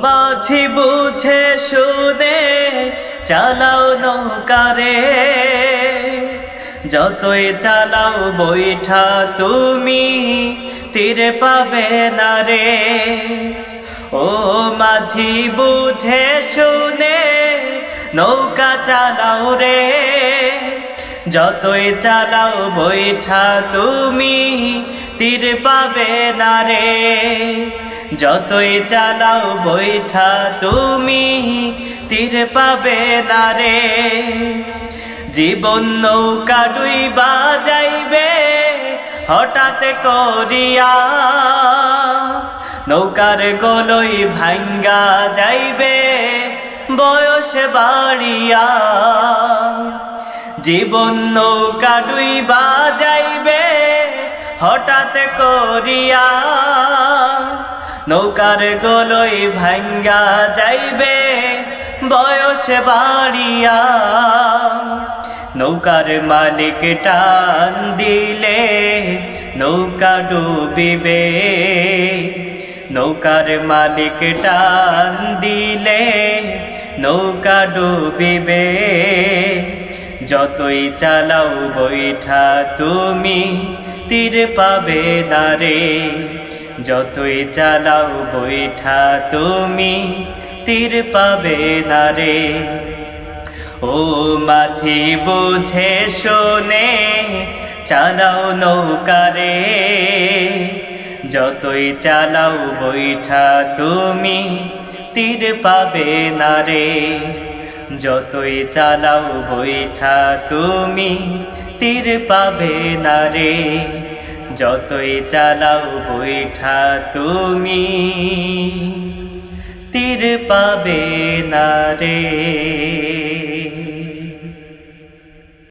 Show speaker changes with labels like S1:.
S1: মাঝি বুঝে শুনে, চালাও নৌকারে। যতই চালাও বৈঠা তুমি, তীরে পাবে না রে। ও মাঝি বুঝে শুনে, নৌকা চালাও রে। যতই চালাও বৈঠা তুমি, তীর পাবে না রে। যতই চালাও বৈঠা তুমি, তীর পাবে না রে। জীবন নৌকা ডুইবা যাইবে হঠাৎ করিয়া নৌকার গলই ভাঙ্গা যাইবে, বয়স বাড়িয়া। জীবন নৌকা ডুইবা যাইবে হঠাৎ করিয়া নৌকার গলই ভাঙ্গা যাইবে, বয়স বাড়িয়া। নৌকার মালিক টান দিলে নৌকা ডুবিবে। নৌকার মালিক টান দিলে নৌকা ডুবিবে। যতই চালাও বৈঠা তুমি, তীর পাবে না যতই চালাও বৈঠা তুমি, তীর পাবে না রে। ও মাঝি, বুঝে শোনে চালাও নৌকারে যতই চালাও বৈঠা তুমি, তীর পাবে না রে। যতই চালাও বৈঠা তুমি, তীর পাবে না রে। যতই চালাও বৈঠা তুমি তীর পাবে না রে।